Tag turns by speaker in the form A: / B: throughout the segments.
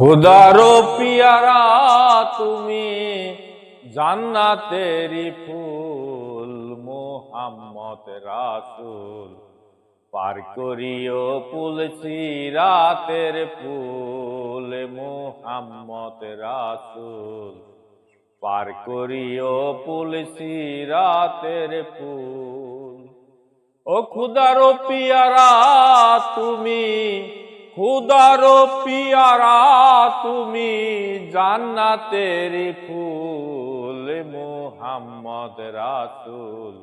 A: খুদারো পিয়ারা, তুমি জান্নাতেরি ফুল, মোহাম্মদ রাসুল। পার করিও পুল রাতের ফুল, মোহাম্মদ রাসুল। পার করিও পুল রাতের ফুল। ও খুদারো পিয়ারা, তুমি খুদারো পিয়ারা, তুমি জান্নাতের ফুল, মোহাম্মদ রাসুল।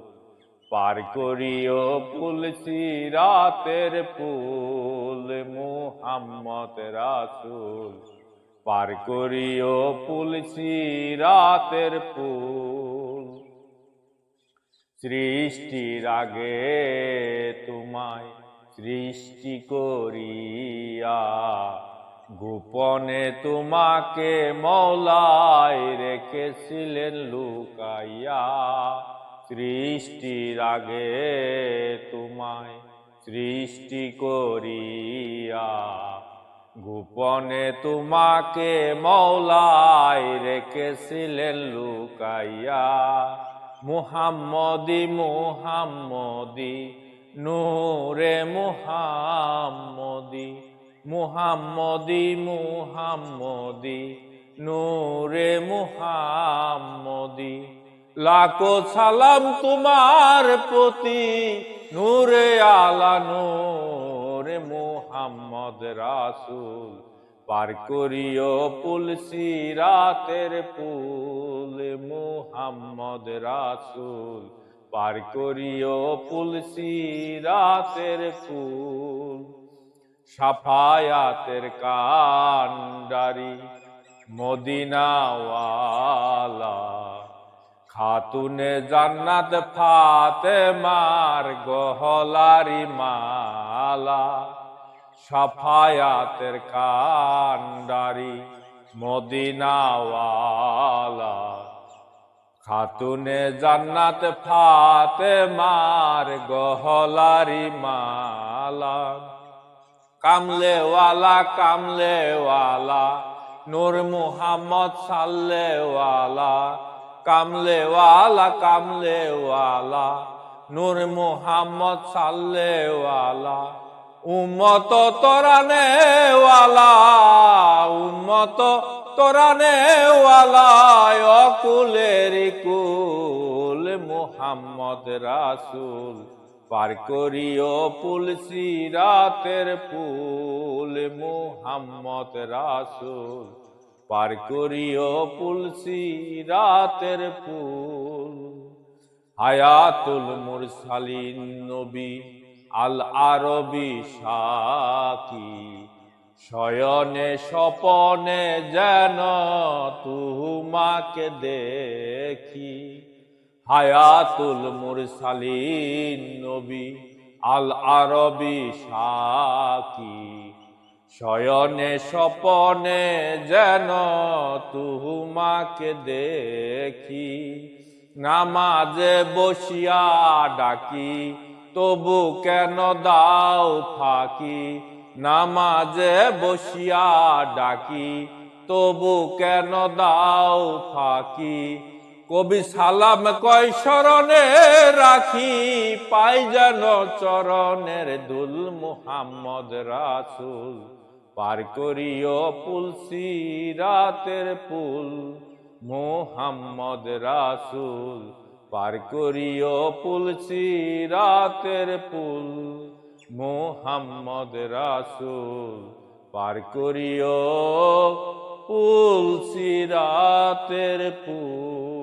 A: পার করিও ফুল রাতের ফুল, মোহাম্মদ রাসুল। পার করিও ফুল রাতের ফুল। সৃষ্টির আগে তোমায় সৃষ্টি করিয়া, গোপনে তোমাকে মৌলায় রেখেছিলেন লুকাইয়া। সৃষ্টির আগে তোমায় সৃষ্টি করিয়া, গোপনে তোমাকে মৌলায় রেখেছিলেন লুকাইয়া। মুহাম্মদি মুহাম্মদি নূরে মুহাম্মদি মুহাম্মদি মুহাম্মদি, নূরে মুহাম্মদি। লাখো সালাম তোমার প্রতি, নূরে আলা, নূরে মুহাম্মদ রাসূল। পার করিও পুল রাতের পুল মুহাম্মদ রাসূল। পার করিও পুল রাতের ফুল, সাফায়াতের কান্ডারি মদিনাওয়ালা। খাতুনে জান্নাত ফাতে মার গহলারি মালা, সাফায়াতের কান্ডারি মদিনাওয়ালা। খাতুনে জান্নাত ফাতে মার গহলারি মালা। কামলেওয়ালা কামলেওয়ালা, নূর মুহাম্মদ সাল্লেওয়ালা। কামলেওয়ালা কামলেওয়ালা, নূর মুহাম্মদ সাল্লেওয়ালা। উম্মত তোরানেওয়ালা উম্মত তোরানেওয়ালা অকুলের কুল, মুহাম্মদ রাসুল। পার করিও পুল রাতের পুল মুহাম্মদ রাসুল। পার করিও পুল রাতের পুল হায়াতুল মুরসালিন নবী আল আরবি সাকি। শয়নে স্বপনে যেন তুমাকে দেখি। হায়াতুল মুরসালিন নবী আল আরবি সাকি। শয়নে স্বপনে যেন তুমাকে দেখি। নামাজে বসিয়া ডাকি, তবু কেন দাও ফাঁকি? নামাজে বসিয়া ডাকি, তবু কেন দাও ফাঁকি? কবি সালাম কয় স্মরণে রাখি, পাই যেন চরণের দুল মুহাম্মদ রাসুল। পার করিও পুল রাতের পুল মোহাম্মদ রাসুল। পার করিও পুল রাতের পুল মোহাম্মদ রাসুল পার করিও পুল রাতের পুল